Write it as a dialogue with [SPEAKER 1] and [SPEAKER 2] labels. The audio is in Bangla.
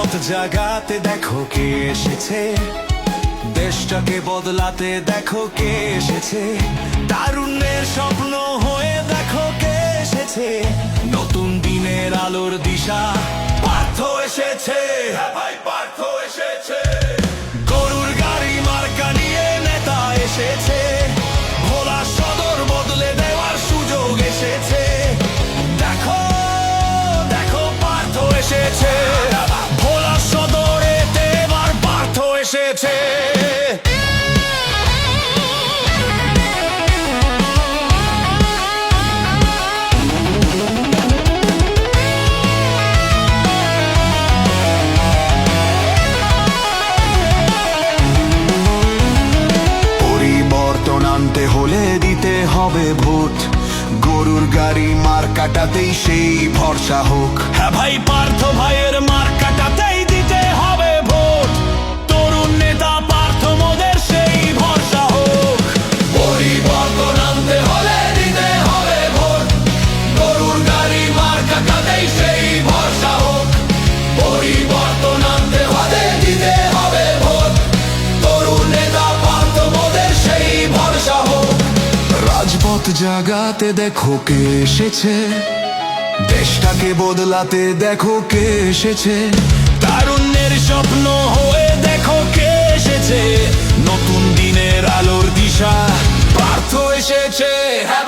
[SPEAKER 1] রাজপথ জাগাতে দেখো কে এসেছে। দেশটাকে বদলাতে দেখো কে এসেছে। তারুণ্যের স্বপ্ন হয়ে দেখো কে এসেছে। নতুন দিনের আলোর দিশা পার্থ এসেছে। হ্যাঁ ভাই পার্থ এসেছে। গরুর গাড়ি মার্কা নিয়ে নেতা এসেছে। ভোলা সদর বদলে দেওয়ার সুযোগ এসেছে। এসেছে আনতে হলে দিতে হবে গরুর গাড়ি মার কাটাতেই সেই ভরসা হোক। হ্যাঁ ভাই, পার্থ ভাইয়ের রাজপথ জাগাতে দেখো কে এসেছে। দেশটাকে বদলাতে দেখো কে এসেছে। তারুণ্যের স্বপ্ন হয়ে দেখো কে এসেছে। নতুন দিনের আলোর দিশা, পার্থ এসেছে। হ্যাঁ